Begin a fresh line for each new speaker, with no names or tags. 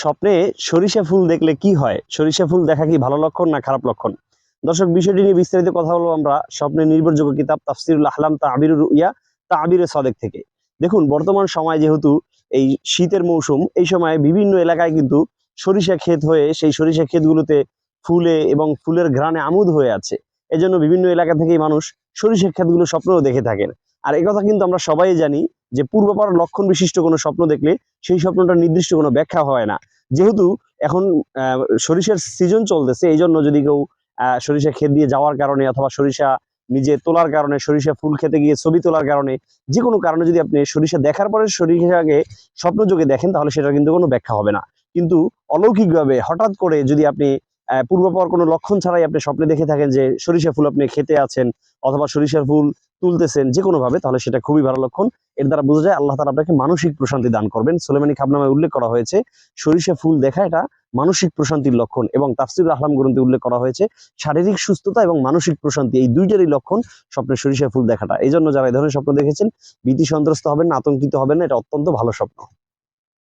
স্বপ্নে সরিষা ফুল দেখলে কি হয়? সরিষা ফুল দেখা কি ভালো লক্ষণ না খারাপ লক্ষণ? দর্শক, বিষয়টি নিয়ে বিস্তারিত কথা বলব আমরা স্বপ্নের নির্ভরযোগ্য কিতাব তাফসিরুল আহলাম তা আবিরুর ইয়া তা আবিরে সদেক থেকে। দেখুন, বর্তমান সময় যেহেতু এই শীতের মৌসুম, এই সময় বিভিন্ন এলাকায় কিন্তু সরিষা ক্ষেত হয়ে সেই সরিষা ক্ষেতগুলোতে ফুলে এবং ফুলের ঘ্রাণে আমুদ হয়ে আছে। এজন্য বিভিন্ন এলাকা থেকেই মানুষ সরিষা ক্ষেতগুলো স্বপ্নও দেখে থাকেন। আর এই কথা কিন্তু আমরা সবাই জানি যে পূর্বাপার লক্ষণ বিশিষ্ট কোনো স্বপ্ন দেখলে সেই স্বপ্নটা নির্দিষ্ট কোনো ব্যাখ্যা হয় না। যেহেতু এখন সরিষার সিজন চলতেছে এই জন্য যদি কেউ সরিষা ক্ষেত দিয়ে যাওয়ার কারণে অথবা সরিষা নিজে তোলার কারণে, সরিষা ফুল খেতে গিয়ে ছবি তোলার কারণে যে কোনো কারণে যদি আপনি সরিষা দেখার পরে সরিষাকে স্বপ্ন যোগে দেখেন, তাহলে সেটা কিন্তু কোনো ব্যাখ্যা হবে না। কিন্তু অলৌকিকভাবে হঠাৎ করে যদি আপনি পূর্বাপর কোনো লক্ষণ ছাড়াই আপনি স্বপ্নে দেখে থাকেন যে সরিষা ফুল আপনি খেতে আছেন অথবা সরিষার ফুল তুলতেছেন যে কোনো ভাবে তাহলে সেটা খুবই ভালো লক্ষণ। এর দ্বারা বোঝা যায় আল্লাহ তালা আপনাকে মানসিক প্রশান্তি দান করবেন। সোলেমানি খাবনামে উল্লেখ করা হয়েছে, সরিষা ফুল দেখা এটা মানসিক প্রশান্তির লক্ষণ এবং তাফসির আহলাম গ্রন্থে উল্লেখ করা হয়েছে শারীরিক সুস্থতা এবং মানসিক প্রশান্তি, এই দুইটারই লক্ষণ স্বপ্নে সরিষা ফুল দেখাটা। এই জন্য যারা এই ধরনের স্বপ্ন দেখেছেন, ভীতি সন্ত্রস্ত হবেন না, আতঙ্কিত হবেন না, এটা অত্যন্ত ভালো স্বপ্ন।